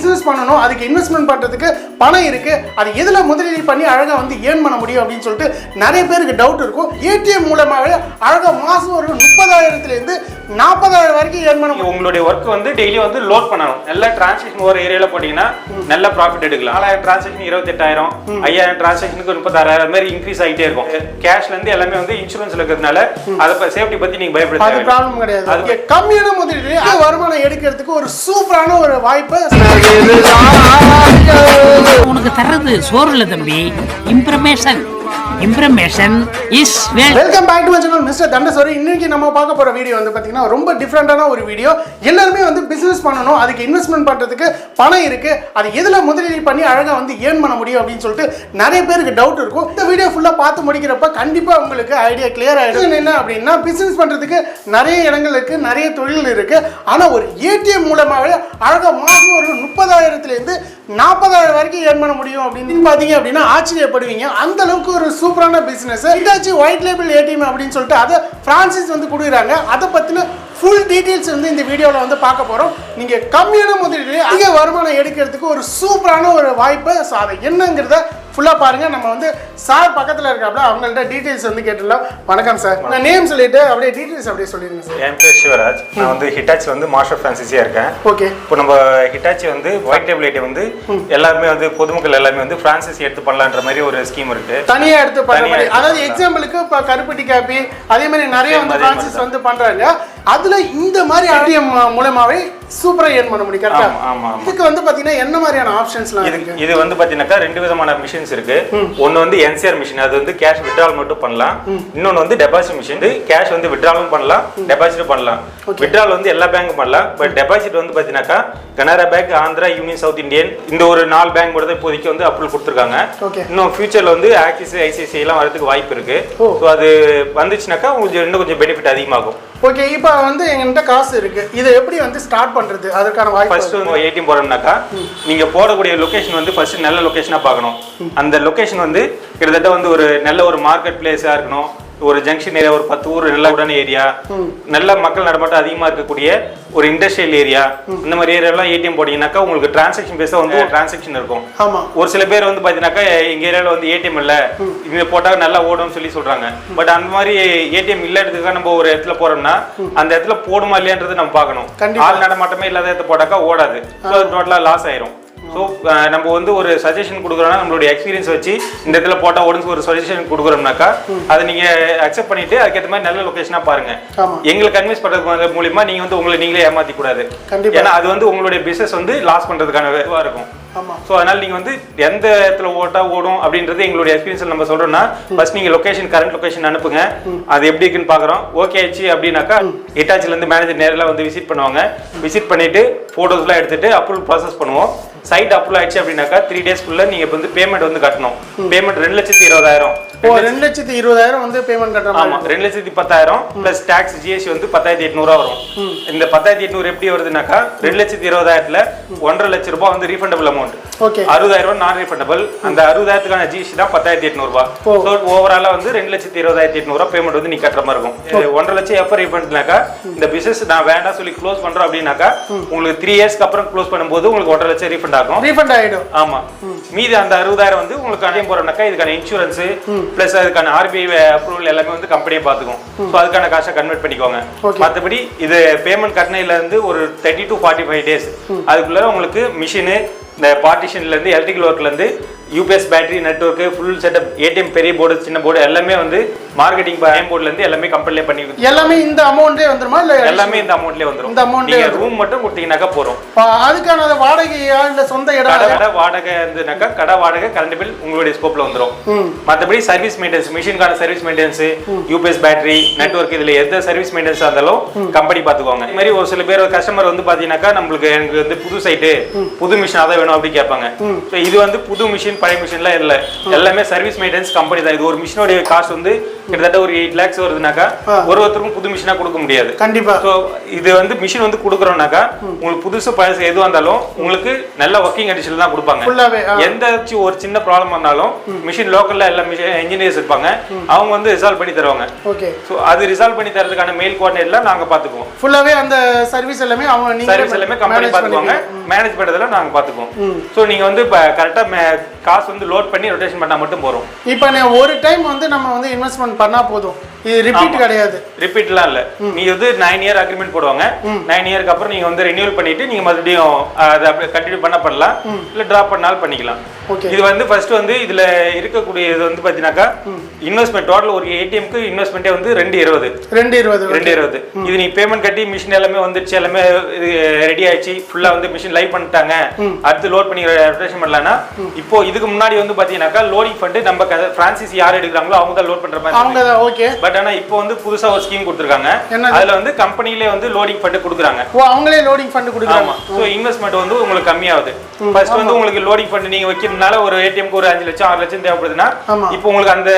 Business பண்ணணும் அதுக்கு investment பண்றதுக்கு பணம் இருக்கு. அது எதுல முதலீடு பண்ணி அழகா வந்து ஏர்ன் பண்ண முடியும் அப்படின்னு சொல்லிட்டு நிறைய பேருக்கு டவுட் இருக்கும். ஏடிஎம் மூலமாவே அழகா மாசம் ஒரு முப்பதாயிரத்துல இருந்து நாற்பதாயிரம் வரைக்கும் ஏர்ன் பண்ண முடியும். உங்களுடைய ஒர்க் வந்து டெய்லி வந்து லோட் பண்ணணும். நல்ல டிரான்சாக்ஷன் ஒரு ஏரியால போட்டீங்கன்னா நல்ல ப்ராஃபிட் எடுக்கலாம். நாலாயிரம் டிரான்சாக்ஷன் இருபத்தெட்டாயிரம் ஐயாயிரம் டிரான்சாக்ஷனுக்கு முப்பத்தாறாயிரம் அது மாதிரி இன்க்ரீஸ் ஆகிட்டே இருக்கும். கேஷ்ல இருந்து எல்லாமே வந்து இன்சூரன்ஸ்ல இருக்கிறதுனால அதை சேஃப்டி பத்தி நீங்க பயப்பட அது. ப்ராப்ளம் கிடையாது. கம்மியான முதலீடு வருமானம் எடுக்கிறதுக்கு ஒரு சூப்பரான ஒரு வாய்ப்பு உனக்கு தர்றது சோறு இல்லை தம்பி. Information information is welcome back to channel mister தண்டசோரி இன்னைக்கு நம்ம பார்க்க போற வீடியோ வந்து பாத்தீங்கன்னா ரொம்ப டிஃப்ரெண்டான ஒரு வீடியோ எல்லாருமே வந்து பிசினஸ் பண்ணணும் அதுக்கு இன்வெஸ்ட்மெண்ட் பண்றதுக்கு பணம் இருக்கு. அது எதுல முதலீடு பண்ணி அழகா வந்து ஏர்ன் பண்ண முடியும் அப்படின்னு சொல்லிட்டு நிறைய பேருக்கு டவுட் இருக்கும். இந்த வீடியோ ஃபுல்லா பார்த்து முடிக்கிறப்ப கண்டிப்பா உங்களுக்கு ஐடியா கிளியர் ஆயிடும். என்ன அப்படின்னா பிசினஸ் பண்றதுக்கு நிறைய இடங்கள் இருக்கு நிறைய தொழில் இருக்கு. ஆனா ஒரு ஏடிஎம் மூலமாவே அழகா மாசம் ஒரு முப்பதாயிரத்துல இருந்து நாற்பதாயிரம் வரைக்கும் ஏர்ன் பண்ண முடியும் அப்படின்னு பாத்தீங்க அப்படின்னா ஆச்சரியப்படுவீங்க. அந்த அளவுக்கு ஒரு சூப்பரான business Hitachi white label ATM அப்படின்னு சொல்லிட்டு அதை ஃப்ரான்சிஸ் வந்து கொடுக்குறாங்க. அதை பற்றின ஃபுல் டீட்டெயில்ஸ் வந்து இந்த வீடியோவில் வந்து பார்க்க போகிறோம் நீங்கள் கம்மியான முதலீடு அதிக வருமானம் எடுக்கிறதுக்கு ஒரு சூப்பரான ஒரு வாய்ப்பு ஸோ அதை என்னங்கிறத ஃபுல்லாக பாருங்கள் நம்ம வந்து சார் பக்கத்தில் இருக்காப்ல அவங்கள்ட்ட டீடைல்ஸ் வந்து கேட்டுடலாம். வணக்கம் சார். நான் நேம் சொல்லிட்டு அப்படியே டீடைல்ஸ் அப்படியே சொல்லிடுங்க சார். என் பேர் சிவராஜ். நான் வந்து ஹிட்டாச்சி வந்து மாஸ்டர் ஃப்ரான்சிஸியாக இருக்கேன். ஓகே இப்போ நம்ம ஹிட்டாச்சி வந்து ஒயிட் டேபிள் ஐட்டம் வந்து எல்லாருமே வந்து பொதுமக்கள் எல்லாமே வந்து ஃப்ரான்சைஸ் எடுத்து பண்ணலான்ற மாதிரி ஒரு ஸ்கீம் இருக்கு. தனியா எடுத்து மாதிரி. எடுத்து அதாவது. எக்ஸாம்பிளுக்கு இப்போ கருப்பட்டி காப்பி அதே மாதிரி நிறைய வந்து மாதிரி பிரான்சஸ் பண்ணலாம். வந்து பண்றாங்க அதுல இந்த மாதிரி ஏடிஎம் மூலமாவே சூப்பரா ஏர்ன் பண்ண முடியும் கரெக்டா ஆமா, ஆமா, ஆமா. இதுக்கு வந்து பாத்தீங்கன்னா என்ன மாதிரியான ஆப்ஷன்ஸ்லாம் இது இருக்கு? இது வந்து பாத்தீங்கன்னாக்கா ரெண்டு விதமான மிஷின்ஸ் இருக்கு. ஒன்னு வந்து என்சிஆர் மிஷின் அது வந்து கேஷ் விட்ரால் மட்டும் பண்ணலாம். இன்னொன்னு வந்து டெபாசிட் மிஷின் கேஷ் வந்து விட்ராலும் பண்ணலாம் டெபாசிட் பண்ணலாம். விட்ரால் வந்து எல்லா பேங்க்கும் பண்ணலாம். பட் டெபாசிட் வந்து பாத்தீங்கன்னாக்கா Canara Bank Andhra Union South Indian இந்த ஒரு நாலு பேங்க் மட்டும் தான் இப்போதைக்கு வந்து அப்ரூவல் கொடுத்துருக்காங்க. இன்னும் ஃபியூச்சர்ல வந்து ஆக்சிஸ் ஐசிஐசிஐ எல்லாம் வரதுக்கு வாய்ப்பு இருக்கு. ஸோ அது வந்துச்சுனாக்கா உங்களுக்கு இன்னும் கொஞ்சம் பெனிஃபிட் அதிகமாகும். ஓகே இப்போ வந்து எங்ககிட்ட காசு இருக்கு. இதை எப்படி வந்து ஸ்டார்ட் பண்றது? அதற்கான வாய்ப்பு ஃபர்ஸ்ட் வந்து ஏடிஎம் போறோம்னாக்கா நீங்க போடக்கூடிய லொகேஷன் வந்து ஃபர்ஸ்ட் நல்ல லொகேஷனா பார்க்கணும். அந்த லொகேஷன் வந்து கிட்டத்தட்ட வந்து ஒரு நல்ல ஒரு மார்க்கெட் பிளேஸா இருக்கணும். ஒரு ஜங்ஷன் ஏரியா ஒரு பத்து ஊர் நல்ல உடனே ஏரியா. நல்ல மக்கள் நடமாட்டம் அதிகமா இருக்கக்கூடிய ஒரு இண்டஸ்ட்ரியல் ஏரியா இந்த மாதிரி ஏரியாலாம் ஏடிஎம் போட்டீங்கன்னாக்கா உங்களுக்கு டிரான்சாக்ஷன் பேஸா வந்து டிரான்சாக்ஷன் இருக்கும். ஒரு சில பேர் வந்து பாத்தீங்கன்னாக்கா எங்க ஏரியால வந்து ஏடிஎம் இல்ல. இங்க போட்டா நல்லா ஓடும்னு சொல்லி சொல்றாங்க. பட் அந்த மாதிரி ஏடிஎம் இல்ல இடத்துக்கு நம்ம ஒரு இடத்துல போறோம்னா அந்த இடத்துல போடுமா இல்லையான்றது நம்ம பார்க்கணும். ஆள் நடமாட்டமே இல்லாத இடத்த போட்டாக்கா ஓடாது. ஸோ டோட்டலாக லாஸ் ஆயிரும். ஸோ நம்ம வந்து ஒரு சஜஷன் கொடுக்குறோம்னா நம்மளுடைய எக்ஸ்பீரியன்ஸ் வச்சு இந்த இடத்துல போட்டால் உடனே ஒரு சஜஷன் கொடுக்குறோம்னாக்கா அதை நீங்க அக்செப்ட் பண்ணிட்டு அதுக்கேற்ற மாதிரி நல்ல லொகேஷனா பாருங்க. எங்களை கன்வின்ஸ் பண்றது மூலியமா நீங்க வந்து உங்களை நீங்களே ஏமாத்தி கூடாது. ஏன்னா அது வந்து உங்களுடைய பிசினஸ் வந்து லாஸ் பண்றதுக்கான இதுவா இருக்கும். ஸோ அதனால நீங்க வந்து எந்த இடத்துல ஓட்டா ஓடும் அப்படின்றது எங்களுடைய எக்ஸ்பீரியன்ஸ் நம்ம சொல்றோம்னா ஃபர்ஸ்ட் நீங்க லொகேஷன் கரண்ட் லொகேஷன் அனுப்புங்க. அது எப்படி இருக்குன்னு பாக்குறோம். ஓகே ஆச்சு அப்படின்னாக்கா ஹிட்டாச்சில இருந்து மேனேஜர் நேரில் வந்து விசிட் பண்ணுவாங்க. விசிட் பண்ணிட்டு போட்டோஸ்லாம் எடுத்துட்டு அப்ரூவல் ப்ராசஸ் பண்ணுவோம். சைட் அப்ரூவல் ஆயிடுச்சு அப்படின்னாக்கா த்ரீ டேஸ்க்குள்ள நீங்க வந்து பேமெண்ட் வந்து கட்டணும். பேமெண்ட் ரெண்டு லட்சத்தி இருபதாயிரம். ரெண்டு லட்சத்தி இருபதாயிரம் வந்து பேமெண்ட் கட்டுற மாதிரி ஆமா ரெண்டு லட்சத்தி பத்தாயிரம் பிளஸ் டாக்ஸ் ஜிஎஸ்டி வந்து பத்தாயிரத்தி எட்நூறுவா வரும். இந்த பத்தாயிரத்தி எட்நூறு எப்படி வருதுனாக்கா ரெண்டு லட்சத்தி இருபதாயிரத்துல ஒன்றரை லட்ச ரூபாய் வந்து ரீஃபண்டபிள் அமௌண்ட் அறுபதாயிரம் ரூபாய் நான் ரீஃபண்டபிள் அந்த அறுபதாயிரத்துக்கான ஜிஎஸ்டி தான் பத்தாயிரத்தி எட்நூறுபா ஓ. ஸோ ஓவராலா வந்து ரெண்டு லட்சத்தி இருபதாயிரத்தி எட்நூறுவா பேமெண்ட் வந்து நீ கட்டுற மாதிரி இருக்கும். ஒன்றரை லட்சம் எப்போ ரீஃபண்ட்னாக்கா இந்த பிசினஸ் நான் வேண்டாம் சொல்லி க்ளோஸ் பண்றோம் அப்படின்னாக்கா உங்களுக்கு த்ரீ இயர்ஸ்க்கு அப்புறம் க்ளோஸ் பண்ணும்போது உங்களுக்கு ஒன்றரை லட்சம் ரீஃபண்ட் ஆகும். ரீஃபண்ட் ஆயிடும். ஆமா. மீதி அந்த அறுபதாயிரம் வந்து உங்களுக்கு அடையும் போறோம்னாக்கா இதுக்கான இன்சூரன்ஸ் பிளஸ் அதுக்கான ஆர்பிஐ அப்ரூவல் எல்லாமே வந்து கம்பெனியே பாத்துக்கும். ஸோ அதுக்கான காசை கன்வெர்ட் பண்ணிக்கோங்க. மற்றபடி இது பேமெண்ட் கட்டினையில இருந்து ஒரு thirty to forty five days அதுக்குள்ள உங்களுக்கு மிஷினு இந்த பார்ட்டிஷன்ல இருந்து எலக்ட்ரிக்கல் ஒர்க்ல இருந்து UPS battery network full setup ATM பெரிய போர்டு சின்ன போர்டு எல்லாமே வந்து மார்க்கெட்டிங் போர்டுல இருந்து எல்லாமே கம்பெனிலே பண்ணி எல்லாமே இந்த அமௌண்ட்டே வந்துருமா? இல்ல எல்லாமே இந்த அமௌண்ட்லயே வந்துரும். இந்த amount லயே நீங்க வந்துரும். ரூம் மட்டும் கொடுத்தீங்கன்னாக்கா போறோம் ஆ, அதுக்கான அந்த வாடகையா இல்ல சொந்த இடம் கடை வாடகை இருந்துனாக்கா கடை வாடகை கரண்ட் பில் உங்களுடைய ஸ்கோப்ல வந்துரும். ம். மற்றபடி service maintenance மிஷினுக்கான service maintenance UPS battery network இதுல எந்த சர்வீஸ் மெயின்டெனன்ஸ் இருந்தாலும் கம்பெனி பாத்துக்குவாங்க இந்த மாதிரி ஒரு சில பேர் கஸ்டமர் வந்து பாத்தீங்கன்னாக்கா நம்மளுக்கு எனக்கு வந்து புது சைட்டு புது மிஷின் அதான் வேணும் அப்படி கேட்பாங்க. இது வந்து புது மிஷின் பழைய மிஷின்லாம் இல்ல. எல்லாமே சர்வீஸ் மெயின்டெனன்ஸ் கம்பெனி தான். இது ஒரு மிஷினோட காஸ்ட் வந்து கிட்டத்தட்ட ஒரு எயிட் லேக்ஸ் வருதுனாக்கா. ஒரு ஒருத்தருக்கும் புது மிஷினா கொடுக்க முடியாது. கண்டிப்பா. ஸோ இது வந்து மிஷின் வந்து கொடுக்குறோம்னாக்கா உங்களுக்கு புதுசு பழசு எதுவாக இருந்தாலும் உங்களுக்கு நல்ல ஒர்க்கிங் கண்டிஷன் தான் கொடுப்பாங்க. எந்த ஒரு சின்ன ப்ராப்ளம் வந்தாலும் மிஷின் லோக்கல்ல எல்லா மிஷின் இன்ஜினியர்ஸ் இருப்பாங்க. அவங்க வந்து ரிசால்வ் பண்ணி தருவாங்க. ஓகே. ஸோ அது ரிசால்வ் பண்ணி தரதுக்கான மெயில் கோஆர்டினேட்லாம் நாங்க பாத்துக்குவோம் ஃபுல்லாவே அந்த சர்வீஸ் எல்லாமே அவங்க சர்வீஸ் எல்லாமே கம்பெனி பண்ணிப்பீங்க. மேனேஜ் பண்ணுறதுல நாங்க பார்த்துக்குவோம். ஸோ நீங்க வந்து இப்போ கரெக்டாக காசு வந்து லோட் பண்ணி ரொட்டேஷன் பண்ணா மட்டும் போறோம் இப்போ ஒரு டைம் வந்து நம்ம வந்து இன்வெஸ்ட்மெண்ட் பண்ணால் போதும். இது ரிப்பீட் கிடையாது. ரிப்பீட்லாம் இல்ல. நீ வந்து நைன் இயர் அக்ரிமெண்ட் போடுவாங்க. நைன் இயருக்கு அப்புறம் நீங்க வந்து ரெனியூவல் பண்ணிட்டு நீங்க மறுபடியும் அதை அப்படியே கண்டினியூ பண்ண பண்ணலாம் இல்ல டிராப் பண்ணாலும் பண்ணிக்கலாம். இது வந்து ஃபர்ஸ்ட் வந்து இதுல இருக்கக்கூடிய இது வந்து பாத்தீங்கன்னாக்கா இன்வெஸ்ட்மெண்ட் டோட்டல் ஒரு ஏடிஎம்க்கு இன்வெஸ்ட்மெண்ட்டே வந்து ரெண்டு இருபது. ரெண்டு இருபது ரெண்டு இருபது. இது நீ பேமெண்ட் கட்டி மிஷின் எல்லாமே வந்துருச்சு எல்லாமே ரெடி ஆயிடுச்சு ஃபுல்லா வந்து மிஷின் லைவ் பண்ணிட்டாங்க. அடுத்து லோட் பண்ணி ரொட்டேஷன் பண்ணலாம்னா இப்போ இதுக்கு முன்னாடி வந்து பாத்தீங்கன்னாக்கா லோடிங் ஃபண்ட் நம்ம பிரான்சிஸ் யார் எடுக்கிறாங்களோ அவங்க தான் லோட் பண்ற மாதிரி ஓகே பட் ஆனா இப்போ வந்து புதுசா ஒரு ஸ்கீம் கொடுத்துருக்காங்க? அதுல வந்து கம்பெனிலே வந்து லோடிங் ஃபண்ட் கொடுக்குறாங்க. ஓ அவங்களே லோடிங் ஃபண்ட் கொடுக்குறாங்க. சோ இன்வெஸ்ட்மெண்ட் வந்து உங்களுக்கு கம்மியாகுது. ஃபர்ஸ்ட் வந்து உங்களுக்கு லோடிங் ஃபண்ட் நீங்க வைக்கிறதுனால ஒரு ஏடிஎம்க்கு ஒரு அஞ்சு லட்சம் ஆறு லட்சம் தேவைப்படுதுன்னா. இப்போ உங்களுக்கு அந்த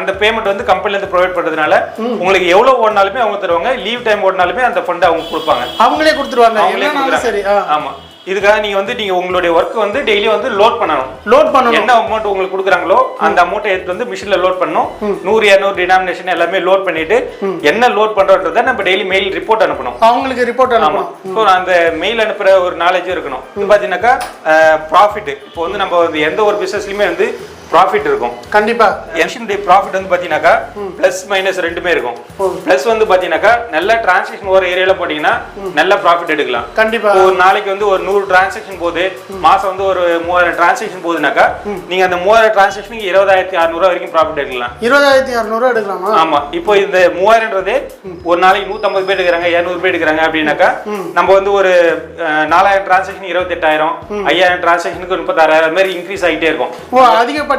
அந்த பேமெண்ட் வந்து கம்பெனில இருந்து ப்ரொவைட் பண்றதுனால உங்களுக்கு எவ்வளவு ஓடினாலுமே அவங்க தருவாங்க. லீவ் டைம் ஓடினாலுமே அந்த ஃபண்ட் அவங்க கொடுப்பாங்க. அவங்களே கொடுத்துருவாங்க. அவங்களே கொடுக்குறாங்க. ஆமா. இதுக்காக நீங்க வந்து நீங்க உங்களுடைய ஒர்க் வந்து டெய்லி வந்து லோட் பண்ணணும். லோட் பண்ணணும். என்ன அமௌண்ட் உங்களுக்கு கொடுக்குறாங்களோ அந்த அமௌண்ட்டை எடுத்து வந்து மிஷின்ல லோட் பண்ணணும். நூறு இரநூறு டினாமினேஷன் எல்லாமே லோட் பண்ணிட்டு என்ன லோட் பண்றோன்றதை நம்ம டெய்லி மெயில் ரிப்போர்ட் அனுப்பணும். அவங்களுக்கு ரிப்போர்ட் அனுப்பணும். ஸோ அந்த மெயில் அனுப்புற ஒரு நாலேஜ் இருக்கணும். பார்த்தீங்கன்னாக்கா ப்ராஃபிட் இப்போ வந்து நம்ம வந்து எந்த ஒரு பிசினஸ்லயுமே வந்து ப்ராஃபிட் இருக்கும். கண்டிப்பா. என்ஷனுடைய ப்ராஃபிட் வந்து பார்த்தீங்கன்னாக்கா ப்ளஸ் மைனஸ் ரெண்டுமே இருக்கும். ப்ளஸ் வந்து பார்த்தீங்கன்னா நல்ல டிரான்சாக்ஷன் ஒரு ஏரியால போட்டீங்கன்னா நல்ல ப்ராஃபிட் எடுக்கலாம். கண்டிப்பா. ஒரு நாளைக்கு வந்து ஒரு நூறு டிரான்சாக்ஷன் போகுது. மாசம் வந்து ஒரு மூவாயிரம் டிரான்சாக்ஷன் போகுதுனாக்கா நீங்க அந்த மூவாயிரம் டிரான்சாக்ஷனுக்கு இருபதாயிரத்தி அறுநூறுவா வரைக்கும் ப்ராஃபிட் எடுக்கலாம். இருபதாயிரத்தி அறுநூறுவா எடுக்கலாமா? ஆமா. இப்போ இந்த மூவாயிரம்ன்றது ஒரு நாளைக்கு நூத்தம்பது பேர் எடுக்கிறாங்க இருநூறு பேர் எடுக்கிறாங்க அப்படின்னாக்கா நம்ம வந்து ஒரு நாலாயிரம் டிரான்சாக்ஷன் இருபத்தெட்டாயிரம் ஐயாயிரம் டிரான்சாக்ஷனுக்கு முப்பத்தாறாயிரம் மாதிரி இன்க்ரீஸ் ஆகிட்டே இருக்கும். ஓ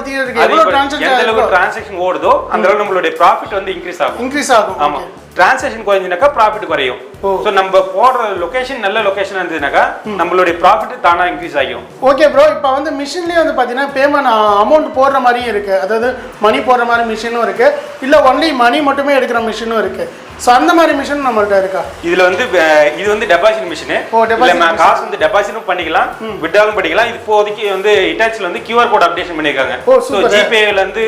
அதிகப்படுத்திட்டே இருக்கு. எவ்வளவு இப்ப எந்த டிரான்சாக்ஷன் அளவுக்கு டிரான்சாக்ஷன் ஓடுதோ அந்த அளவுக்கு நம்மளுடைய ப்ராஃபிட் வந்து இன்க்ரீஸ் ஆகும். இன்க்ரீஸ் ஆகும். ஆமா. டிரான்சாக்ஷன் குறைஞ்சினாக்கா ப்ராஃபிட் குறையும். ஸோ நம்ம போடுற லொகேஷன் நல்ல லொகேஷன் இருந்ததுனாக்கா நம்மளுடைய ப்ராஃபிட் தானா இன்க்ரீஸ் ஆகும் ஓகே ப்ரோ இப்போ வந்து மிஷின்லேயே வந்து பார்த்தீங்கன்னா பேமெண்ட் அமௌண்ட் போடுற மாதிரியும் இருக்கு. அதாவது மணி போடுற மாதிரி மிஷினும் இருக்கு. இல்லை ஒன்லி மணி மட்டுமே எடுக்கிற மிஷினும் இருக்கு. ஸோ அந்த மாதிரி மிஷின் நம்மள்ட்ட இருக்கா? இதுல வந்து இது வந்து டெபாசிட் மிஷின் காசு வந்து டெபாசிட்டும் பண்ணிக்கலாம் விட்டாலும் பண்ணிக்கலாம். இப்போதைக்கு வந்து இட்டாச்சில் வந்து கியூஆர் கோட் அப்டேஷன் பண்ணிருக்காங்க. ஓ, ஸோ. ஜிபேல இருந்து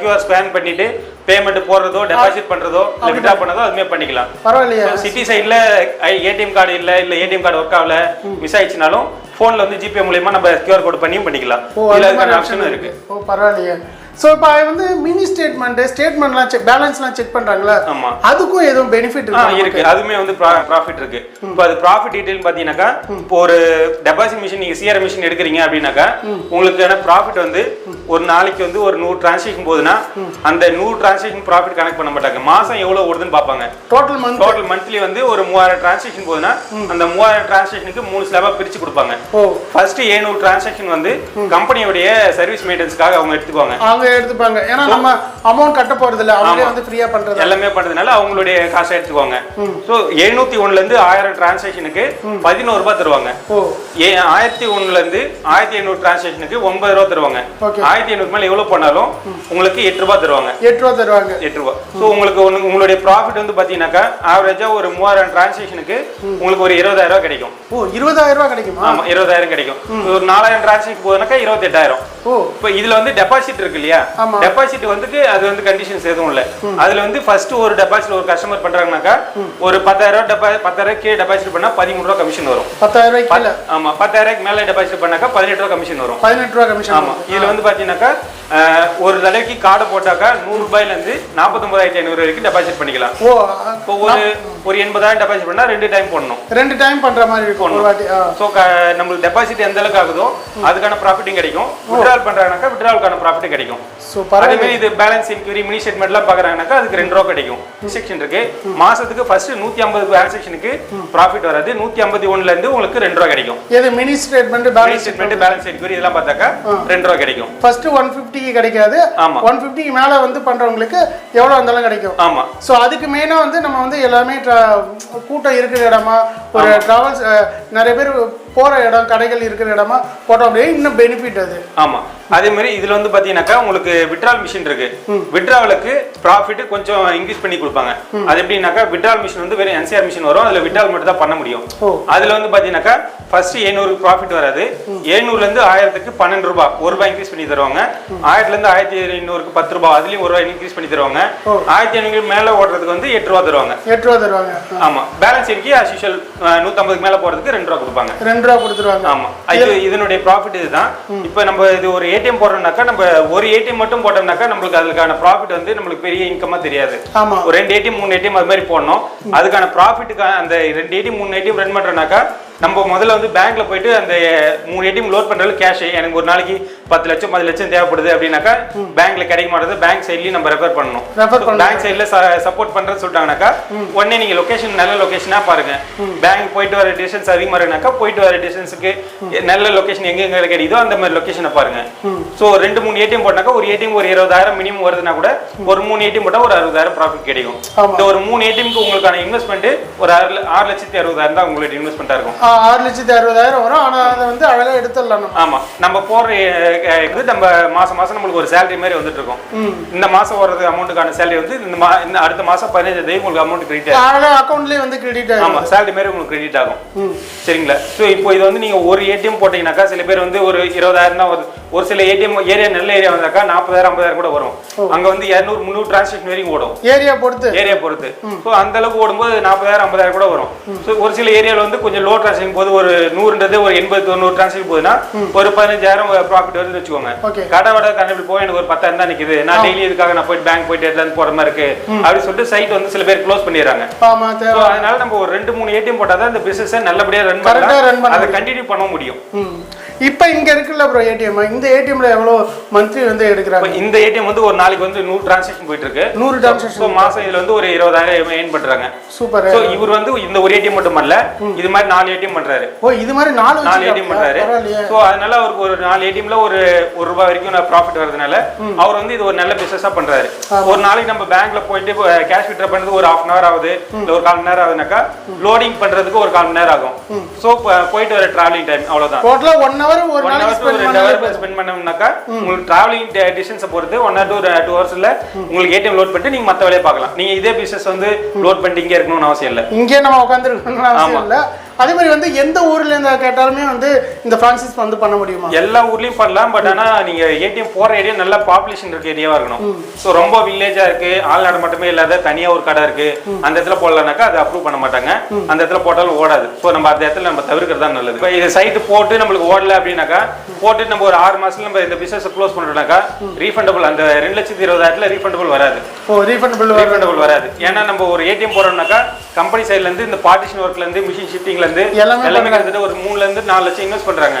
கியூஆர் ஸ்கேன் பண்ணிட்டு பேமெண்ட் போடுறதோ டெபாசிட் பண்றதோ இல்ல விட்ரா பண்ணதோ அதுமே பண்ணிக்கலாம். பரவாயில்லையா. சிட்டி சைடுல ஏடிஎம் கார்டு இல்ல இல்ல ஏடிஎம் கார்டு ஒர்க் ஆகல மிஸ் ஆயிடுச்சுனாலும் போன்ல வந்து ஜிபே மூலியமா நம்ம கியூஆர் கோட் பண்ணியும் பண்ணிக்கலாம். இல்ல அதுக்கான ஆப்ஷன் ஆப்ஷனும் இருக்கு இருக்கு. ஓ பரவாயில்லையே. ஸோ இப்போ வந்து மினி ஸ்டேட்மெண்ட் ஸ்டேட்மெண்ட்லாம் செக் பேலன்ஸ்லாம் செக் பண்றாங்களா? ஆமா. அதுக்கும் எதுவும் பெனிஃபிட் இருக்கா இருக்கு. அதுமே வந்து ப்ராஃபிட் இருக்கு. இப்போ அது ப்ராஃபிட் டீடைல் பாத்தீங்கன்னாக்கா இப்போ ஒரு டெபாசிட் மிஷின் நீங்க சிஆர் மிஷின் எடுக்கிறீங்க அப்படின்னாக்கா உங்களுக்கான ப்ராஃபிட் வந்து ஒரு நாளைக்கு வந்து ஒரு நூறு டிரான்சாக்ஷன் போகுதுன்னா அந்த நூறு டிரான்சாக்ஷன் ப்ராஃபிட் கனெக்ட் பண்ண மாட்டாங்க. மாசம் எவ்வளவு ஓடுதுன்னு பார்ப்பாங்க. டோட்டல் மந்த் டோட்டல் மந்த்லி வந்து ஒரு மூவாயிரம் டிரான்சாக்ஷன் போகுதுன்னா அந்த மூவாயிரம் டிரான்சாக்ஷனுக்கு மூணு ஸ்லாபா பிரிச்சு கொடுப்பாங்க. ஃபர்ஸ்ட் ஏழநூறு டிரான்சாக்ஷன் வந்து கம்பெனியோடைய சர்வீஸ் மெயின்டெனன்ஸ்க்காக அவங்க எடுத்துக்குவாங்க. அவங்க எடுத்துப்பாங்க. ஏன்னா நம்ம அமௌண்ட் கட்ட போறது இல்ல அவங்களே. வந்து ஃப்ரீயா பண்றது எல்லாமே பண்றதுனால அவங்களுடைய காசை எடுத்துக்குவாங்க ஸோ எழுநூத்தி ஒண்ணுல இருந்து ஆயிரம் டிரான்சாக்ஷனுக்கு பதினோரு ரூபாய் தருவாங்க. ஆயிரத்தி ஒண்ணுல இருந்து ஆயிரத்தி ஐநூறு டிரான்சாக்ஷனுக்கு ஒன்பது ரூபா தருவாங்க. ஆயிரத்தி ஐநூறு மேல எவ்வளவு பண்ணாலும் உங்களுக்கு எட்டு ரூபாய் தருவாங்க. எட்டு ரூபா தருவாங்க. எட்டு ரூபா ஸோ உங்களுக்கு உங்களுடைய ப்ராஃபிட் வந்து பாத்தீங்கன்னாக்கா ஆவரேஜா ஒரு மூவாயிரம் டிரான்சாக்ஷனுக்கு உங்களுக்கு ஒரு இருபதாயிரம் ரூபாய் கிடைக்கும். ஓ இருபதாயிரம் ரூபாய் கிடைக்குமா? ஆமா இருபதாயிரம் கிடைக்கும். ஒரு நாலாயிரம் டிரான்சாக்ஷன் போகுதுனாக்கா இருபத்தெட்டாயிரம். இப்போ இதுல வந்து டெபாசிட் இருக்கு இல்லையா? ஆமா. டெபாசிட் வந்து அது வந்து கண்டிஷன்ஸ் எதுவும் இல்ல. அதுல வந்து ஃபர்ஸ்ட் ஒரு டெபாசிட் ஒரு கஸ்டமர் பண்றாங்கனாக்கா ஒரு பத்தாயிரம் ரூபாய் பத்தாயிரம் கீழே டெபாசிட் பண்ணா பதிமூணு ரூபா கமிஷன் வரும். பத்தாயிரம் ரூபாய்க்கு ஆமா பத்தாயிரம் மேல டெபாசிட் பண்ணாக்கா பதினெட்டு ரூபா கமிஷன் வரும். பதினெட்டு ரூபா கமிஷன் ஆமா. இதுல வந்து பாத்தீங்கன்னாக்கா ஒரு தடவைக்கு கார்டு போட்டாக்கா நூறு ரூபாயில இருந்து நாற்பத்தொன்பதாயிரத்தி ஐநூறு வரைக்கும் டெபாசிட் பண்ணிக்கலாம். ஓ இப்போ ஒரு ஒரு எண்பதாயிரம் டெபாசிட் பண்ணா ரெண்டு டைம் போடணும். ரெண்டு டைம் பண்ற மாதிரி இருக்கும் ஒரு வாட்டி ஸோ நம்மளுக்கு டெபாசிட் எந்த அளவுக்கு ஆகுதோ அதுக்கான ப்ராஃபிட்டும் கிடைக்கும். விட்ரால் பண்றாங்கனாக்கா விட்ராலுக்கான ப்ராஃபிட் கிடைக்கும். ஸோ அதே பரவாயில்ல மாதிரி இது பேலன்ஸ் இன்கொயரி மினி ஸ்டேட்மெண்ட்லாம் பார்க்குறாங்கனாக்கா அதுக்கு ரெண்டு ரூபா கிடைக்கும். செக்ஷன் இருக்கு. மாசத்துக்கு ஃபர்ஸ்ட் நூத்தி ஐம்பது டிரான்சாக்ஷனுக்கு ப்ராஃபிட் வராது. நூத்தி ஐம்பத்தி ஒண்ணுல இருந்து உங்களுக்கு ரெண்டு ரூபா கிடைக்கும். எது mini statement balance statement balance inquiry இதெல்லாம் பார்த்தாக்கா ரெண்டு ரூபா கிடைக்கும். ஃபர்ஸ்ட் ஒன் ஃபிஃப்டிக்கு கிடைக்காது. ஒன் ஃபிஃப்டிக்கு மேலே வந்து பண்றவங்களுக்கு எவ்வளோ இருந்தாலும் கிடைக்கும். ஆமா. ஸோ அதுக்கு மெயினாக வந்து நம்ம வந்து எல்லாமே கூட்டம் இருக்கிற இடமா ஒரு டிராவல்ஸ் நிறைய பேர் போகிற இடம் கடைகள் இருக்கிற இடமா போட்டோம் அப்படியே இன்னும் பெனிஃபிட் அது. ஆமா. அதே மாதிரி இதுல வந்து பாத்தீங்கன்னாக்கா உங்களுக்கு விட்ரால் மிஷின் இருக்கு. விட்ராவலுக்கு ப்ராஃபிட் கொஞ்சம் இன்க்ரீஸ் பண்ணி கொடுப்பாங்க. அது எப்படின்னாக்கா விட்ரால் மிஷின் வந்து வெறும் என்சிஆர் மிஷின் வரும். அதுல விட்ரால் மட்டும் தான் பண்ண முடியும். அதுல வந்து பாத்தீங்கன்னாக்கா ஃபர்ஸ்ட் 700 ப்ராஃபிட் வராது. 700 ல இருந்து ஆயிரத்துக்கு பன்னெண்டு ரூபாய் ஒரு ரூபாய் இன்க்ரீஸ் பண்ணி தருவாங்க. ஆயிரத்துல இருந்து ஆயிரத்தி ஐநூறுக்கு பத்து ரூபாய் அதுலயும் ஒரு ரூபாய் இன்க்ரீஸ் பண்ணி தருவாங்க. ஆயிரத்தி ஐநூறு மேல ஓடுறதுக்கு வந்து எட்டு ரூபா தருவாங்க. எட்டு ரூபா தருவாங்க. ஆமா. பேலன்ஸ் இன்னைக்கு as usual நூத்தம்பதுக்கு மேல போறதுக்கு ரெண்டு ரூபா கொடுப்பாங்க. ரெண்டு ரூபா கொடுத்துருவாங்க. ஆமா. இது இதனுடைய ப்ராஃபிட் இதுதான். இப்போ நம்ம இது ஒரு ஏடிஎம் போடுறோம்னாக்கா நம்ம ஒரு ஏடிஎம் மட்டும் போட்டோம்னாக்கா நம்மளுக்கு அதுக்கான ப்ராஃபிட் வந்து நம்மளுக்கு பெரிய இன்கமா தெரியாது. ஒரு ரெண்டு ஏடிஎம் மூணு ஏடிஎம் அது மாதிரி போடணும். அதுக்கான ப்ராஃபிட்டுக்கான அந்த ரெண்டு ஏடிஎம் மூணு ஏடிஎம் ரன் பண்றோம்னாக்கா நம்ம முதல்ல வந்து பேங்க்ல போயிட்டு அந்த மூணு ஏடிஎம் லோட் பண்றது கேஷ் எனக்கு ஒரு நாளைக்கு பத்து லட்சம் பத்து லட்சம் தேவைப்படுது அப்படின்னாக்கா பேங்க்ல கிடைக்க மாட்டேது பேங்க் சைட்லயும் நம்ம ரெஃபர் பண்ணணும். பேங்க் சைட்ல சப்போர்ட் பண்றேன்னு சொல்லிட்டாங்கனாக்கா உடனே நீங்க லொகேஷன் நல்ல லொகேஷனா பாருங்க. பேங்க் போயிட்டு வர டிஸ்டன்ஸ் அதிகமா இருக்குனாக்கா போயிட்டு வர டிஸ்டன்ஸுக்கு நல்ல லொகேஷன் எங்க எங்க கிடைக்குதோ அந்த மாதிரி லொகேஷனை பாருங்க. சோ ரெண்டு மூணு ஏடிஎம் போட்டாக்கா ஒரு ஏடிஎம் ஒரு இருபதாயிரம் மினிமம் வருதுன்னா கூட ஒரு மூணு ஏடிஎம் போட்டா ஒரு அறுபதாயிரம் ப்ராஃபிட் கிடைக்கும். இந்த ஒரு மூணு ஏடிஎம்க்கு உங்களுக்கான இன்வெஸ்ட்மெண்ட் ஒரு ஆறு ஆறு லட்சத்தி அறுபதாயிரம் தான் உங்களுக்கு இன்வெஸ்ட்மெண்டா இருக்கும். ஆறு லட்சத்தி அறுபதாயிரம் வரும். ஆனா அதை வந்து அழகா எடுத்துடலாம் நம்ம. ஆமா. நம்ம போடுற இது நம்ம மாசம் மாசம் நம்மளுக்கு ஒரு சேலரி மாதிரி வந்துட்டு இருக்கும். இந்த மாசம் வர்றது அமௌண்ட்டுக்கான சேலரி வந்து இந்த மா இந்த அடுத்த மாசம் பதினஞ்சு தேதி உங்களுக்கு அமௌண்ட் கிரெடிட் அழகா அக்கௌண்ட்லயே வந்து கிரெடிட் ஆமா ஆகும் சேலரி மாதிரி உங்களுக்கு கிரெடிட் ஆகும். சரிங்களா? ஸோ இப்போ இது வந்து நீங்க ஒரு ஏடிஎம் போட்டீங்கன்னாக்கா சில பேர் வந்து ஒரு இருபதாயிரம் தான் வருது. ஒரு சில ஏடிஎம் ஏரியா நல்ல ஏரியா வந்தாக்கா நாற்பதாயிரம் ஐம்பதாயிரம் கூட வரும். அங்க வந்து இரநூறு முந்நூறு டிரான்சாக்ஷன் வரைக்கும் ஓடும். ஏரியா பொறுத்து. ஏரியா பொறுத்து. ஸோ அந்த அளவுக்கு ஓடும்போது நாற்பதாயிரம் ஐம்பதாயிரம் கூட வரும். ஸோ ஒரு சில ஏரியாவில் வந்து கொஞ்சம் லோ டிரான்சாக்ஷன் போது ஒரு நூறுன்றது ஒரு எண்பது தொண்ணூறு டிரான்சாக்ஷன் போகுதுன்னா ஒரு பதினஞ்சாயிரம் ப்ராஃபிட் வருதுன்னு வச்சுக்கோங்க. கடை வட கண்டுபிடி போய் எனக்கு ஒரு பத்தாயிரம் தான் நிக்குது. நான் டெய்லி இதுக்காக நான் போயிட்டு பேங்க் போயிட்டு எடுத்து போற மாதிரி இருக்கு. அப்படின்னு சொல்லிட்டு சைட் வந்து சில பேர் க்ளோஸ் பண்ணிடுறாங்க. அதனால நம்ம ஒரு ரெண்டு மூணு ஏடிஎம் போட்டாதான் தான் இந்த பிசினஸ் நல்லபடியா ரன் பண்ணலாம். பண்ண அதை. கண்டினியூ பண்ண முடியும். இப்போ இங்க இருக்குல்ல ப்ரோ ஏடிஎம் இந்த ஏடிஎம்ல எவ்வளவு மந்த்லி வந்து எடுக்கிறாங்க? இந்த ஏடிஎம் வந்து ஒரு நாளைக்கு வந்து நூறு டிரான்சாக்ஷன் போயிட்டு இருக்கு நூறு. ஸோ மாசம் இதுல வந்து ஒரு இருபதாயிரம் ஏர்ன் பண்றாங்க. சூப்பர் ஸோ இவர் வந்து இந்த ஒரு ஏடிஎம் மட்டும் பண்ணல இது மாதிரி நாலு ஏடிஎம் பண்றாரு. ஓ இது மாதிரி நாலு நாலு. ஏடிஎம் பண்றாரு. ஸோ அதனால அவருக்கு ஒரு நாலு ஏடிஎம்ல ஒரு ஒரு ரூபாய் வரைக்கும் ப்ராஃபிட் வரதுனால அவர் வந்து இது ஒரு நல்ல பிசினஸா பண்றாரு. ஒரு நாளைக்கு நம்ம பேங்க்ல போயிட்டு கேஷ் விட்ரா பண்றது ஒரு ஹாஃப் அன் ஹவர் ஆகுது இல்ல ஒரு கால் மணி நேரம் ஆகுதுனாக்கா லோடிங் பண்றதுக்கு ஒரு கால் மணி நேரம் ஆகும். ஸோ போயிட்டு வர டிராவலிங் டைம் அவ்வளவுதான். டோட்டலா ஒன் ஹவர் ஒரு ஒன் ஹவர் ஸ்பெண்ட் ரெண்டு ஹவர் ஸ்பெண்ட் பண்ணோம்னாக்கா உங்களுக்கு டிராவலிங் டிஸ்டன்ஸை பொறுத்து ஒன் ஹவர் டூ டூ ஹவர்ஸ்ல உங்களுக்கு ஏடிஎம் லோட் பண்ணிட்டு நீங்க மத்த வேலையை பார்க்கலாம். நீங்க இதே பிசினஸ் வந்து லோட் பண்ணிட்டு இங்கே இருக்கணும்னு அவசியம் இல்லை. இங்கே நம்ம உட்காந்துருக்கணும்னு அவசியம். இல்லை. அதே மாதிரி வந்து எந்த ஊர்ல இருந்து கேட்டாலுமே வந்து இந்த பிரான்சிஸ் வந்து பண்ண முடியுமா? எல்லா ஊர்லயும் பண்ணலாம் பட் ஆனா நீங்க ஏடிஎம் போற ஏரியா நல்ல பாப்புலேஷன் இருக்க ஏரியாவா இருக்கணும். சோ ரொம்ப வில்லேஜா இருக்கு ஆள் நடமாட்டமே இல்லாத தனியா ஒரு கடை இருக்கு. அந்த இடத்துல போடலாம்னாக்கா அதை அப்ரூவ் பண்ண மாட்டாங்க. அந்த இடத்துல போட்டாலும் ஓடாது. சோ நம்ம அந்த இடத்துல நம்ம தவிர்க்கிறது தான் நல்லது. இப்போ இது சைட்டு போட்டு நம்மளுக்கு ஓடல அப்படின்னாக்கா போட்டு நம்ம ஒரு ஆறு மாசத்துல நம்ம இந்த பிசினஸ் க்ளோஸ் பண்ணிட்டோம்னாக்கா ரீஃபண்டபிள் அந்த ரெண்டு லட்சத்தி இருபதாயிரத்துல ரீஃபண்டபிள் வராது. ரீஃபண்டபிள் ரீஃபண்டபிள் வராது. ஏன்னா நம்ம ஒரு ஏடிஎம் போறோம்னாக்கா கம்பெனி சைடுல இருந்து இந்த பார்ட்டிஷன் ஒர்க்ல இருந்து மிஷின் ஷிஃப்டிங்ல இருந்து எல்லாமே கிட்டத்தட்ட ஒரு மூணுல இருந்து நாலு லட்சம் இன்வெஸ்ட் பண்றாங்க.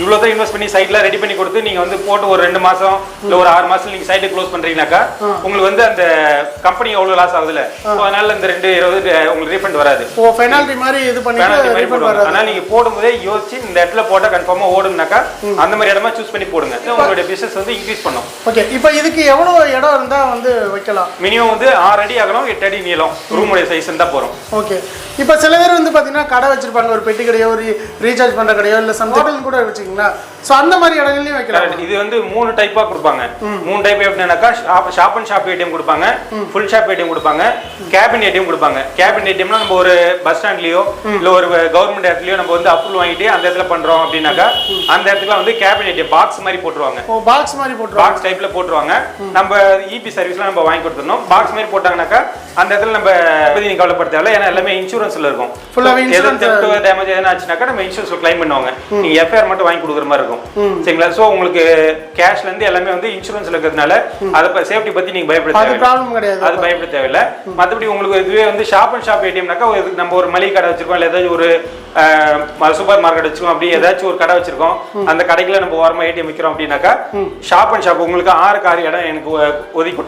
இவ்வளவு தான் இன்வெஸ்ட் பண்ணி சைட்ல ரெடி பண்ணி கொடுத்து நீங்க வந்து போட்டு ஒரு ரெண்டு மாசம் இல்ல ஒரு ஆறு மாசம் நீங்க சைட்டை க்ளோஸ் பண்றீங்கனாக்கா உங்களுக்கு வந்து அந்த கம்பெனி எவ்வளவு லாஸ் ஆகுதுல So, அதனால இந்த ரெண்டு இருபது உங்களுக்கு ரீஃபண்ட் வராது. ஓ பெனால்டி மாதிரி இது penalty பண்ணிட்டு மாதிரி போடுவாங்க. வராது. ஆனா நீங்க போடும்போதே யோசிச்சு இந்த இடத்துல போட்டா கன்ஃபார்மா ஓடும்னாக்கா அந்த மாதிரி இடமா சூஸ் பண்ணி போடுங்க. உங்களுடைய பிசினஸ் வந்து இன்க்ரீஸ் பண்ணும். ஓகே இப்போ இதுக்கு எவ்வளவு இடம் இருந்தா வந்து வைக்கலாம்? மினிமம் வந்து ஆறு அடி அகலம் எட்டு அடி நீளம். ரூமுடைய சைஸ் தான் போறோம் ஓகே இப்போ சில பேர் வந்து பார்த்தீங்கன்னா கடை வச்சிருப்பாங்க. ஒரு பெட்டி கடையோ ஒரு ரீசார்ஜ் பண்ற கடையோ இல்லை சம் கூட வச்சுக்கிங்களா ஸோ அந்த மாதிரி இடங்கள்லையும் வைக்கலாம். இது வந்து மூணு டைப்பா கொடுப்பாங்க. மூணு டைப் எப்படின்னாக்கா ஷாப் அண்ட் ஷாப் ஏடிஎம் கொடுப்பாங்க. ஃபுல் ஷாப் ஏடிஎம் கொடுப்பாங்க. கேபின் ஏடிஎம் கொடுப்பாங்க. கேபின் ஏடிஎம்னா நம்ம ஒரு பஸ் ஸ்டாண்ட்லயோ இல்ல ஒரு கவர்மெண்ட் இடத்துலயோ நம்ம வந்து அப்ரூவல் வாங்கிட்டு அந்த இடத்துல பண்றோம் அப்படின்னாக்கா அந்த இடத்துல வந்து கேபின் ஏடிஎம் பாக்ஸ் மாதிரி போட்டுருவாங்க. பாக்ஸ் மாதிரி போட்டுருவாங்க. பாக்ஸ் டைப்ல போட்டுருவாங்க. நம்ம இபி சர்வீஸ்லாம் நம்ம வாங்கி கொடுத்துருந்தோம் பாக்ஸ் மாதிரி போட்டாங்கனாக்கா அந்த இடத்துல நம்ம பத்தி நீங்க கவலைப்பட தேவையில்ல. ஏன்னா எல்லாமே இன்சூரன்ஸ்ல இருக்கும். Full-ஆவே insurance டேமேஜ் எதனா ஆச்சுனாக்கா நம்ம இன்சூரன்ஸ் கிளைம் பண்ணுவாங்க. நீங்க எஃப்ஐஆர் மட்டும் வாங்கி கொடுக்குற மாதிரி இருக்கும். சரிங்களா? சோ உங்களுக்கு கேஷ்ல இருந்து எல்லாமே வந்து இன்சூரன்ஸ்ல இருக்கிறதுனால அதை சேஃப்டி பத்தி நீங்க பயப்பட தேவையில்லை. அது பயப்பட தேவையில்ல. மத்தபடி உங்களுக்கு இதுவே வந்து ஷாப் அண்ட் ஷாப் ஏடிஎம்னாக்கா நம்ம ஒரு மளிகை கடை வச்சிருக்கோம் இல்லை ஏதாச்சும் ஒரு சூப்பர் மார்க்கெட் வச்சிருக்கோம் அப்படி ஏதாச்சும் ஒரு கடை வச்சிருக்கோம். அந்த கடைக்குள்ள நம்ம ஓரமா ஏடிஎம் வைக்கிறோம் அப்படின்னாக்கா ஷாப் அண்ட் ஷாப் உங்களுக்கு ஆறு கார் இடம் எனக்கு ஒதுக்கி.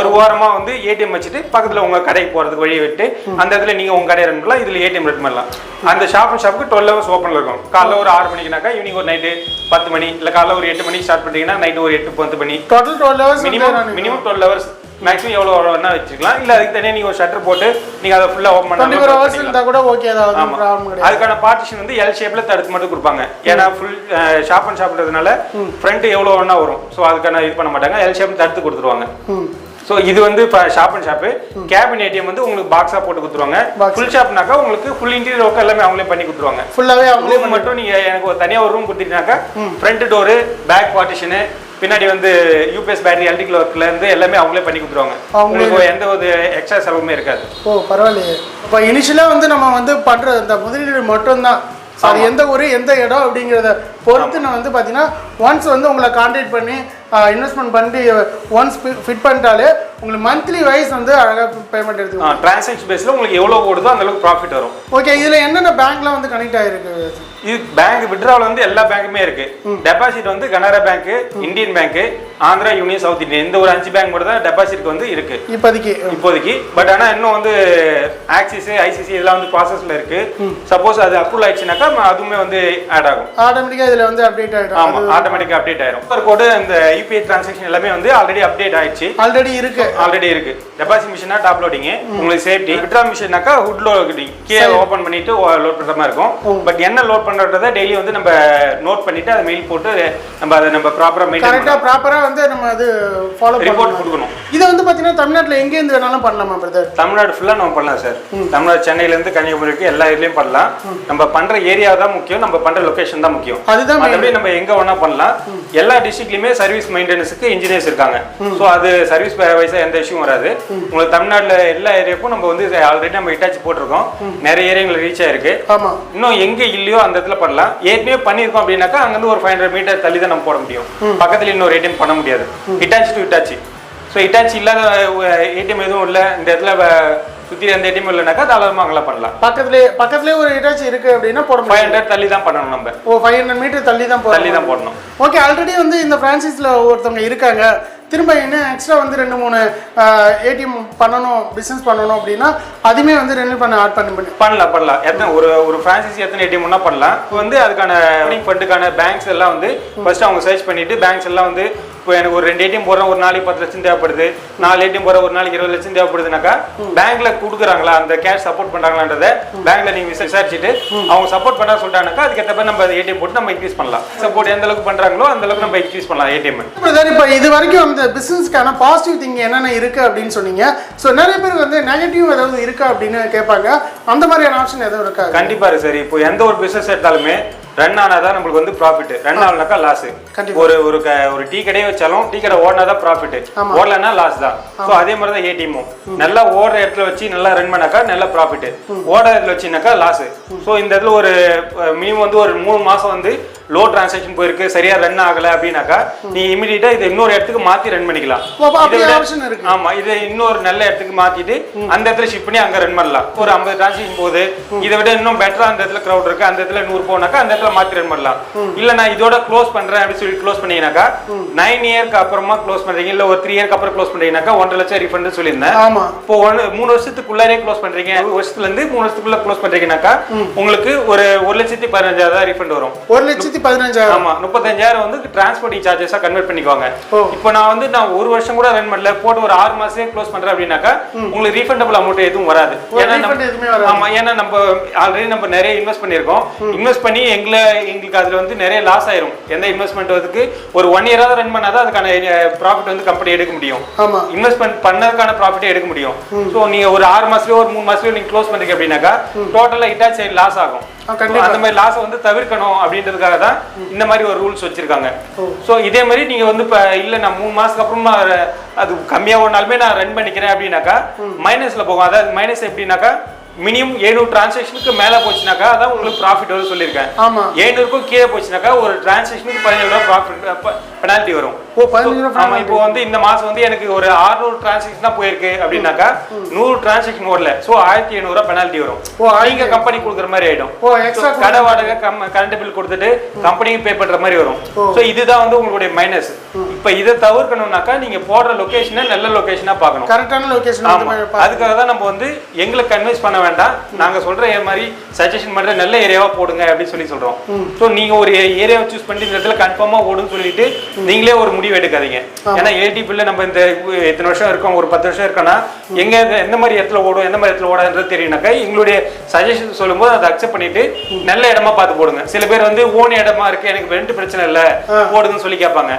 ஒரு ஓரமா வந்து ஏடிஎம் வச்சுட்டு பக்கத்துல உங்க கடைக்கு போறதுக்கு வழி விட்டு அந்த இடத்துல நீங்க உங்க கடையை ரன் பண்ணலாம் இதுல ஏடிஎம் ரன் பண்ணலாம். அந்த ஷாப் அண்ட் ஷாப்புக்கு டுவெல் ஹவர்ஸ் ஓப்பன்ல இருக்கும். காலைல ஒரு ஆறு மணிக்குனாக்கா ஈவினிங் ஒரு நைட்டு பத்து மணி இல்ல காலைல ஒரு எட்டு மணிக்கு ஸ்டார்ட் பண்ணீங்கன்னா நைட்டு ஒரு எட்டு பத்து மணி. Total twelve hours minimum minimum twelve hours maximum எவ்வளோ வேணா வச்சுக்கலாம். இல்லை அதுக்கு தனியாக நீங்கள் ஒரு ஷட்டர் போட்டு நீங்கள் அதை ஃபுல்லாக ஓப்பன் ஃபோர் ஹவர்ஸ் பண்ணி இருந்தால் கூட ஓகே அதுக்கான பார்ட்டிஷன் வந்து எல் ஷேப்ல தடுத்து மட்டும் கொடுப்பாங்க. ஏன்னா ஃபுல் ஷாப் அண்ட் ஷாப்ன்றதுனால ஃப்ரண்ட் எவ்வளோ வேணா வரும். ஸோ அதுக்கான இது பண்ண மாட்டாங்க. எல் ஷேப் தடுத்து கொடுத்துருவாங்க. ஸோ இது வந்து இப்போ shop and shop cabin ATM வந்து உங்களுக்கு பாக்ஸாக போட்டு கொடுத்துருவாங்க. ஃபுல் ஷாப்னாக்கா உங்களுக்கு ஃபுல் இன்டீரியர் ஒர்க் எல்லாமே அவங்களே பண்ணி கொடுத்துருவாங்க. ஃபுல்லாகவே அவங்களே மட்டும் நீங்க எனக்கு ஒரு தனியா ஒரு ரூம் கொடுத்துட்டீங்கன்னாக்கா ஃப்ரண்ட் டோரு பேக் பார்ட்டிஷனு பின்னாடி வந்து யூபிஎஸ் பேட்டரி எலக்ட்ரிக்கல் ஒர்க்ல இருந்து எல்லாமே அவங்களே பண்ணி கொடுத்துருவாங்க. அவங்களே உங்களுக்கு எந்த ஒரு எக்ஸ்ட்ரா செலவுமே இருக்காது. ஓ பரவாயில்லையே. இப்போ இனிஷியலாக வந்து நம்ம வந்து பண்ணுற இந்த முதலீடு மட்டும்தான். அது எந்த ஊர் எந்த இடம் அப்படிங்கிறத பொறுத்து நான் வந்து பார்த்தீங்கன்னா ஒன்ஸ் வந்து உங்களை கான்டாக்ட் பண்ணி இன்வெஸ்ட்மெண்ட் பண்ணி ஒன்ஸ் ஃபிட் பண்ணிட்டாலே உங்களுக்கு மந்த்லி வைஸ் வந்து அழகாக பேமெண்ட் எடுத்துக்கலாம் டிரான்சாக்ஷன் பேஸ்ல உங்களுக்கு எவ்வளவு ஓடுதோ அந்த அளவுக்கு ப்ராஃபிட் வரும். ஓகே இதில் என்னென்ன பேங்க்லாம் வந்து கனெக்ட் ஆகிருக்கு இது பேங்க் விட்ராவல் வந்து எல்லா பேங்க்குமே இருக்கு. டெபாசிட் வந்து Canara Bank Indian Bank Andhra Union South Indian இந்த ஒரு அஞ்சு பேங்க் மட்டும் தான் டெபாசிட்க்கு வந்து இருக்கு. இப்போதைக்கு. இப்போதைக்கு. பட் ஆனா இன்னும் வந்து ஆக்சிஸ் ஐசிசி இதெல்லாம் வந்து ப்ராசஸ்ல இருக்கு. சப்போஸ் அது அப்ரூவல் ஆயிடுச்சுனாக்கா அதுவுமே வந்து ஆட் ஆகும். ஆட்டோமேட்டிக்காக இதில் வந்து அப்டேட் ஆகிடும் ஆமா ஆட்டோமேட்டிக்கா அப்டேட் ஆயிரும். QR கோடு இந்த யூபிஐ டிரான்சாக்ஷன் எல்லாமே வந்து ஆல்ரெடி அப்டேட் ஆயிடுச்சு. ஆல்ரெடி இருக்கு. ஆல்ரெடி இருக்கு. டெபாசிட் மிஷினா டாப் லோடிங் உங்களுக்கு சேஃப்டி விட்ரா மிஷினாக்கா ஹுட் லோடிங் கீழே ஓபன் பண்ணிட்டு லோட் பண்ற மாதிரி இருக்கும். பட் என்ன லோட் பண்றத டெய்லி வந்து நம்ம நோட் பண்ணிட்டு அதை மெயில் போட்டு நம்ம அதை நம்ம ப்ராப்பரா மெயின்டைன் கரெக்டாக ப்ராப்பராக வந்து நம்ம அது ஃபாலோ ரிப்போர்ட் கொடுக்கணும். இதை வந்து பார்த்தீங்கன்னா தமிழ்நாட்டில் எங்கேருந்து வேணாலும் பண்ணலாமா பிரதர் தமிழ்நாடு ஃபுல்லா நம்ம பண்ணலாம் சார் தமிழ்நாடு சென்னையில இருந்து கன்னியாகுமரி வரைக்கும் எல்லா ஏரியாலையும் பண்ணலாம். நம்ம பண்ற ஏரியா தான் முக்கியம் நம்ம பண்ற லொகேஷன் தான் முக்கியம். அதுதான் நம்ம எங்க வேணா பண்ணலாம். எல்லா டிஸ்ட்ரிக்ட்லயுமே சர்வீஸ் மெயின்டெனன்ஸுக்கு இன்ஜினியர்ஸ் இருக்காங்க. ஸோ அது சர்வீஸ் வைஸா எந்த இஷ்யூ வராது. உங்களுக்கு தமிழ்நாட்டுல எல்லா ஏரியாவுக்கும் நம்ம வந்து ஆல்ரெடி நம்ம இட்டாச்சி போட்டிருக்கோம். நிறைய ஏரியாங்களுக்கு ரீச் ஆயிருக்கு. இன்னும் எங்க இல்லையோ அந்த இடத்துல பண்ணலாம். ஏற்கனவே பண்ணியிருக்கோம் அப்படின்னாக்கா அங்கிருந்து ஒரு ஃபைவ் ஹண்ட்ரட் மீட்டர் தள்ளி தான் நம்ம போட முடியும். பக்கத்துல இன்னொரு ஏடிஎம் பண்ண முடியாது. Hitachi to Hitachi so Hitachi இல்லாத ஏடிஎம் எதுவும் இல்லை. இந்த இடத்துல சுத்தி எந்த ஏடிஎம் இல்லைனாக்கா தாராளமாக அங்கெல்லாம் பண்ணலாம். பக்கத்துலேயே பக்கத்துலேயே ஒரு இட்டாச்சி இருக்கு அப்படின்னா போட ஃபைவ் ஹண்ட்ரட் தள்ளி தான் பண்ணணும் நம்ம. ஓ ஃபைவ் ஹண்ட்ரட் மீட்டர் தள்ளி தான் தள்ளி தான் போடணும். ஓகே ஆல்ரெடி வந்து இந்த ஃப்ரான்ச்சைஸில் ஒருத்தவங்க இருக்காங்க. திரும்ப இன்னும் எக்ஸ்ட்ரா வந்து ரெண்டு மூணு ஏடிஎம் பண்ணணும் பிஸ்னஸ் பண்ணணும் அப்படின்னா அதுவுமே வந்து ரெனியூ பண்ண ஆட் பண்ணி பண்ணி பண்ணலாம் பண்ணலாம். எத்தனை ஒரு ஒரு ஃப்ரான்சைசி எத்தனை ஏடிஎம் ஒன்றா பண்ணலாம். இப்போ வந்து அதுக்கான ஃபண்டுக்கான பேங்க்ஸ் எல்லாம் வந்து ஃபர்ஸ்ட் அவங்க சர்ச் பண்ணிட்டு பேங்க்ஸ் எல்லாம் வந்து இப்போ எனக்கு ஒரு ரெண்டு ஏடிஎம் போடுறேன் ஒரு நாளைக்கு பத்து லட்சம் தேவைப்படுது. நாலு ஏடிஎம் போடுற ஒரு நாளைக்கு இருபது லட்சம் தேவைப்படுதுனாக்கா பேங்க்ல கொடுக்குறாங்களா? அந்த கேஷ் சப்போர்ட் பண்றாங்களான்றத பேங்க்ல நீங்க விசா- விசாரிச்சுட்டு அவங்க சப்போர்ட் பண்ணா சொல்லிட்டாங்கனாக்கா அதுக்கேற்ற மாதிரி நம்ம ஏடிஎம் போட்டு நம்ம இன்க்ரீஸ் பண்ணலாம். சப்போர்ட் எந்த அளவுக்கு பண்றாங்களோ அந்த அளவுக்கு நம்ம இன்க்ரீஸ் பண்ணலாம் ஏடிஎம். பிரதர் இப்போ இது வரைக்கும் அந்த பிஸ்னஸ்க்கான பாசிட்டிவ் திங் என்னென்ன இருக்குது அப்படின்னு சொன்னீங்க. ஸோ நிறைய பேர் வந்து நெகட்டிவ் ஏதாவது இருக்கா அப்படின்னு கேட்பாங்க. அந்த மாதிரியான ஆப்ஷன் எதுவும் இருக்கா கண்டிப்பா இருக்கு சார் இப்போ எந்த ஒரு பிசினஸ் எடுத்தாலுமே ரன் ஆனாதான் நம்மளுக்கு வந்து ப்ராஃபிட் ரன் ஆகலனாக்கா லாஸ். ஒரு ஒரு க- ஒரு டீ கடையே வச்சாலும் டீ கடை ஓடினாதான் ப்ராஃபிட் ஓடலன்னா லாஸ் தான். ஸோ அதே மாதிரி தான் ஏடிஎம்மும் நல்லா ஓடுற இடத்துல வச்சு நல்லா ரன் பண்ணாக்கா நல்ல ப்ராஃபிட் ஓடுற இடத்துல வச்சுனாக்கா லாஸ் ஸோ இந்த இடத்துல ஒரு மினிமம் வந்து ஒரு மூணு மாசம் வந்து லோ டிரான்சாக்ஷன் போயிருக்கு சரியா ரன் ஆகல அப்படின்னாக்கா நீ இமிடியேட்டா இதை இன்னொரு இடத்துக்கு மாத்தி ரன் பண்ணிக்கலாம். ஆமா இதை இன்னொரு நல்ல இடத்துக்கு மாத்திட்டு அந்த இடத்துல ஷிஃப்ட் பண்ணி அங்க ரன் பண்ணலாம். ஒரு ஐம்பது டிரான்சாக்ஷன் போகுது இதை விட இன்னும் பெட்டரா அந்த இடத்துல கிரௌட் இருக்கு அந்த இடத்துல நூறு போனாக்கா அந்த இடத்துல மாத்தி ரன் பண்ணலாம். இல்ல நான் இதோட க்ளோஸ் பண்றேன் அப்படின்னு சொல்லி க்ளோஸ் பண்ணீங்கன்னாக்கா நைன் இயர்க்கு அப்புறமா க்ளோஸ் பண்றீங்க இல்ல ஒரு த்ரீ இயர்க்கு அப்புறம் க்ளோஸ் பண்றீங்கன்னாக்கா ஒன்றரை லட்சம் ரீஃபண்ட் சொல்லியிருந்தேன். இப்போ ஒன்று மூணு வருஷத்துக்குள்ளாரே க்ளோஸ் பண்றீங்க. ஒரு வருஷத்துல இருந்து மூணு வருஷத்துக்குள்ள க்ளோஸ் பண்றீங்கன்னாக்கா உங்களுக்கு ஒரு ஒரு லட்சத்தி பதினஞ்சாயிரம் ரீஃபண்ட் வரும். ஒரு லட்சத்தி பதினஞ்சாயிரம். ஆமா முப்பத்தஞ்சாயிரம் வந்து டிரான்ஸ்போர்ட்டிங் சார்ஜஸா கன்வெர்ட் பண்ணிக்குவாங்க. இப்போ நான் வந்து நான் ஒரு வருஷம் கூட ரன் பண்ணல போட்டு ஒரு ஆறு மாசமே க்ளோஸ் பண்றேன் அப்படின்னாக்கா உங்களுக்கு ரீஃபண்டபிள் அமௌண்ட் எதுவும் வராது. ஏன்னா. ஆமா ஏன்னா நம்ம ஆல்ரெடி நம்ம நிறைய இன்வெஸ்ட் பண்ணியிருக்கோம். இன்வெஸ்ட் பண்ணி எங்களை எங்களுக்கு அதுல வந்து நிறைய லாஸ் ஆயிரும். எந்த இன்வெஸ்ட்மெண்ட் வந்து ஒரு ஒன் இயராவது ரன் பண்ணாதான் அதுக்கான ப்ராஃபிட் வந்து கம்பெனி எடுக்க முடியும். இன்வெஸ்ட்மெண்ட் பண்ணதுக்கான ப்ராஃபிட்டே எடுக்க முடியும். ஸோ நீங்க ஒரு ஆறு மாசத்துலயோ ஒரு மூணு மாசத்துலயோ நீங்க க்ளோஸ் பண்றீங்க அப்படின்னாக்கா டோட்டலா இட்டாச் லாஸ் ஆகும். அந்த மாதிரி லாஸை வந்து தவிர்க்கணும் அப்படின்றதுக்காக தான் இந்த மாதிரி ஒரு ரூல்ஸ் வச்சிருக்காங்க. ஸோ இதே மாதிரி நீங்க வந்து இப்போ இல்லை நான் மூணு மாசத்துக்கு அப்புறமா அது கம்மியா ஓடினாலுமே நான் ரன் பண்ணிக்கிறேன் அப்படின்னாக்கா மைனஸ்ல போகும். அதாவது மைனஸ் எப்படின்னாக்கா மினிமம் ஏழு டிரான்சாக்ஷனுக்கு மேல போச்சுனாக்கா அதான் உங்களுக்கு ப்ராஃபிட் வரும் சொல்லியிருக்கேன். ஏழுநூறுக்கும் கீழே போச்சுனாக்கா ஒரு டிரான்சாக்ஷனுக்கு பதினேழு ரூபா ப்ராஃபிட் பெனால்ட்டி வரும். ஆமா இப்போ வந்து இந்த மாசம் வந்து எனக்கு ஒரு 600 டிரான்சாக்ஷன் தான் போயிருக்கு அப்படின்னாக்கா நூறு டிரான்சாக்ஷன் ஓடல சோ ஆயிரத்தி ஐநூறுரூவா பெனால்ட்டி வரும். ஓ, நீங்க கம்பெனி கொடுக்குற மாதிரி ஆயிடும். கடை வாடகை கரண்ட் பில் கொடுத்துட்டு கம்பெனிக்கு பே பண்ற மாதிரி வரும். சோ இதுதான் வந்து உங்களுடைய மைனஸ் இப்போ இதை தவிர்க்கணும்னாக்கா நீங்க போடுற லொகேஷனை நல்ல லொகேஷனா பார்க்கணும். கரெக்டான லொகேஷன் ஆமா. அதுக்காக தான் நம்ம வந்து எங்களை கன்வின்ஸ் பண்ண வேண்டாம். நாங்க சொல்ற ஏ மாதிரி சஜஷன் பண்ற நல்ல ஏரியாவா போடுங்க அப்படின்னு சொல்லி சொல்றோம். ஸோ நீங்க ஒரு ஏரியாவை சூஸ் பண்ணி இந்த இடத்துல கன்ஃபார்மா ஓடுன்னு சொல்லிட்டு நீங்களே ஒரு முடிவு எடுக்காதீங்க. ஏன்னா ஏடிபியில் நம்ம இந்த எத்தனை வருஷம் இருக்கோம் ஒரு பத்து வருஷம் இருக்கோம்னா எங்க எந்த- மாதிரி இடத்துல ஓடும் எந்த மாதிரி இடத்துல ஓடாதுன்றது தெரியும்னாக்கா எங்களுடைய சஜஷன் சொல்லும்போது அதை அக்செப்ட் பண்ணிட்டு நல்ல இடமா பார்த்து போடுங்க. சில பேர் வந்து ஓன் இடமா இருக்கு எனக்கு ரெண்டு பிரச்சனை இல்ல போடுங்கன்னு சொல்லி கேட்பாங்க.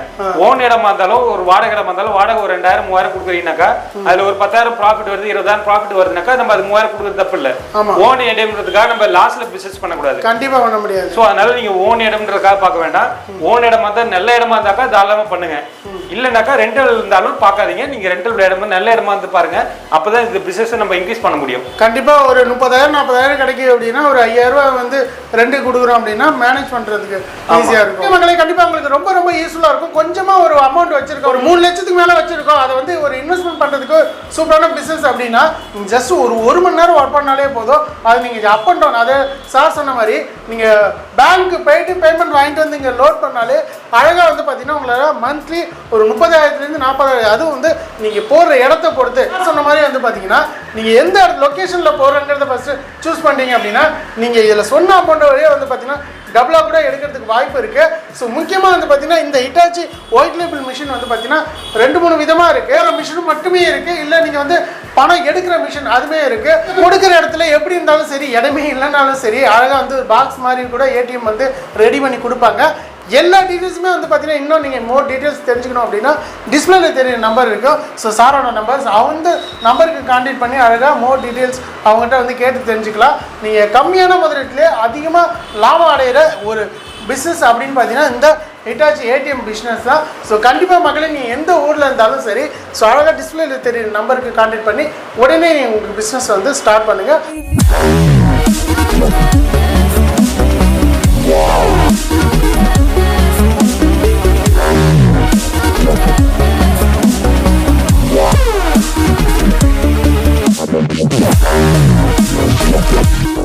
ஓன் இடமா இருந்தாலும் ஒரு வாடகை இடமா இருந்தாலும் வாடகை ஒரு ரெண்டாயிரம் மூவாயிரம் கொடுக்குறீங்கனாக்கா அதுல ஒரு பத்தாயிரம் ப்ராஃபிட் வருது இருபதாயிரம் ப்ராஃபிட் வருதுனாக்கா நம்ம அது மூவாயிரம் கொடுக்குறது தப்பு இல்ல. ஓன் இடம்ன்றதுக்காக நம்ம லாஸ்ட்ல பிசினஸ் பண்ணக்கூடாது. கண்டிப்பா பண்ண முடியாது. ஸோ அதனால நீங்க ஓன் இடம்ன்றதுக்காக பார்க்க வேண்டாம். ஓன் இடமா இருந்தா நல்ல இடமா இருந்தாக்கா தாராளமா பண்ணுங்க. இல்லைனாக்கா ரெண்டல் இருந்தாலும் பார்க்காதீங்க. நீங்க ரெண்டல் இடமா நல்ல இடமா இருந்து பாருங்க. அப்பதான் இந்த பிசினஸ் நம்ம இன்க்ரீஸ் பண்ண முடியும். கண்டிப்பா ஒரு முப்பதாயிரம் நாற்பதாயிரம் கிடைக்குது அப்படின்னா ஒரு ஐயாயிரம் ரூபாய் வந்து ரெண்டு கொடுக்குறோம் அப்படின்னா மேனேஜ் பண்றதுக்கு ஈஸியா இருக்கும். மக்களை கண்டிப்பா உங்களுக்கு ரொம்ப ரொம்ப யூஸ்ஃபுல்லா இருக்கும். கொஞ்சமா ஒரு அமௌண்ட் வச்சிருக்கோம். ஒரு மூணு லட்சத்துக்கு மேல வச்சிருக்கோம். அதை வந்து ஒரு இன்வெஸ்ட்மெண்ட் பண்றதுக்கு சூப்பரான பிசினஸ் அப்படின்னா ஜஸ்ட் ஒரு ஒரு மணி நேரம் ஒர்க் பண்ணாலே போதும். அது நீங்க அப் அண்ட் டவுன் அது சார் சொன்ன மாதிரி நீங்க பேங்க் போயிட்டு பேமெண்ட் வாங்கிட்டு வந்து இங்க லோட் பண்ணாலே அழகாக வந்து பார்த்தீங்கன்னா உங்களால் மந்த்லி ஒரு முப்பதாயிரத்துலேருந்து நாற்பதாயிரம் அதுவும் வந்து நீங்கள் போடுற இடத்த பொறுத்து. சொன்ன மாதிரி வந்து பார்த்தீங்கன்னா நீங்கள் எந்த லொக்கேஷனில் போடுறங்கிறத ஃபஸ்ட்டு சூஸ் பண்ணிட்டீங்க அப்படின்னா நீங்கள் இதில் சொன்ன அமௌண்ட் வழியே வந்து பார்த்தீங்கன்னா டபுளாக கூட எடுக்கிறதுக்கு வாய்ப்பு இருக்குது ஸோ முக்கியமாக வந்து பார்த்தீங்கன்னா இந்த ஹிட்டாச்சி ஒயிட் லேபிள் மிஷின் வந்து பார்த்தீங்கன்னா ரெண்டு மூணு விதமாக இருக்குது ஒரு மிஷினும் மட்டுமே இருக்குது இல்லை நீங்கள் வந்து பணம் எடுக்கிற மிஷின் அதுவுமே இருக்குது கொடுக்குற இடத்துல எப்படி இருந்தாலும் சரி இடமே இல்லைனாலும் சரி அழகாக வந்து பாக்ஸ் மாதிரி கூட ஏடிஎம் வந்து ரெடி பண்ணி கொடுப்பாங்க. எல்லா டீட்டெயில்ஸுமே வந்து பார்த்தீங்கன்னா இன்னும் நீங்கள் மோர் டீட்டெயில்ஸ் தெரிஞ்சுக்கணும் அப்படின்னா டிஸ்பிளேல தெரியும் நம்பர் இருக்கும் ஸோ சாரோட நம்பர்ஸ் அவங்க நம்பருக்கு கான்டாக்ட் பண்ணி அழகாக மோர் டீட்டெயில்ஸ் அவங்ககிட்ட வந்து கேட்டு தெரிஞ்சுக்கலாம். நீங்கள் கம்மியான முதலீட்டிலே அதிகமாக லாபம் அடைகிற ஒரு பிஸ்னஸ் அப்படின்னு பார்த்தீங்கன்னா இந்த ஹிட்டாச்சி ஏடிஎம் பிஸ்னஸ் தான். ஸோ கண்டிப்பாக மக்களே நீங்கள் எந்த ஊரில் இருந்தாலும் சரி ஸோ அழகாக டிஸ்பிளேல தெரியுற நம்பருக்கு கான்டாக்ட் பண்ணி உடனே நீங்கள் உங்களுக்கு பிஸ்னஸ் வந்து ஸ்டார்ட் பண்ணுங்கள் Thank you.